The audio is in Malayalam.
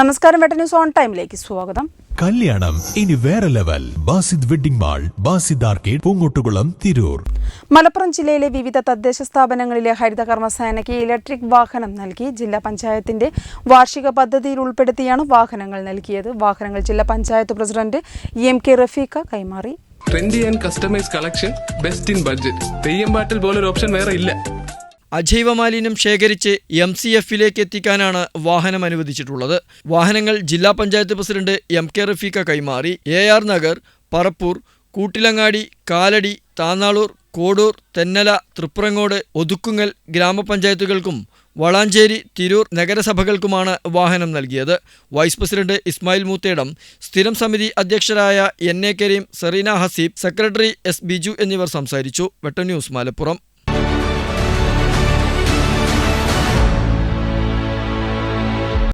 നമസ്കാരം വെട്ട ന്യൂസ് ഓൺ ടൈമിലേക്ക് സ്വാഗതം. കല്യാണം ഇനി വേറെ level. Basid wedding mall Basid arcade Poongottukulam Tirur. Malappuram ജില്ലയിലെ വിവിധ തദ്ദേശ സ്ഥാപനങ്ങളിലെ ഹരിതകർമ്മസേനയ്ക്ക് ഇലക്ട്രിക് വാഹനം നൽകി ജില്ലാ പഞ്ചായത്തിന്റെ വാർഷിക പദ്ധതിയിൽ ഉൾപ്പെടുത്തിയാണ് വാഹനങ്ങൾ നൽകിയത്. വാഹനങ്ങൾ ജില്ലാ panchayat president M K Rafeeqa കൈമാറി. Trendy and customise collection best in budget Theyyam പാട്ടിൽ പോലൊരു ഓപ്ഷൻ വേറെ ഇല്ല. അജൈവ മാലിന്യം ശേഖരിച്ച് എം സി എഫിലേക്ക് എത്തിക്കാനാണ് വാഹനം അനുവദിച്ചിട്ടുള്ളത്. വാഹനങ്ങൾ ജില്ലാ panchayat president M K Rafeeqa കൈമാറി. എ ആർ നഗർ പറപ്പൂർ കൂട്ടിലങ്ങാടി കാലടി താന്നാളൂർ കോടൂർ തെന്നല തൃപ്രങ്ങോട് ഒതുക്കുങ്ങൽ ഗ്രാമപഞ്ചായത്തുകൾക്കും വളാഞ്ചേരി തിരൂർ നഗരസഭകൾക്കുമാണ് വാഹനം നൽകിയത്. വൈസ് പ്രസിഡന്റ് ഇസ്മായിൽ മൂത്തേടം സ്ഥിരം സമിതി അധ്യക്ഷരായ N A Kareem Sereena Haseeb secretary S Biju എന്നിവർ സംസാരിച്ചു. വെട്ട ന്യൂസ് മലപ്പുറം.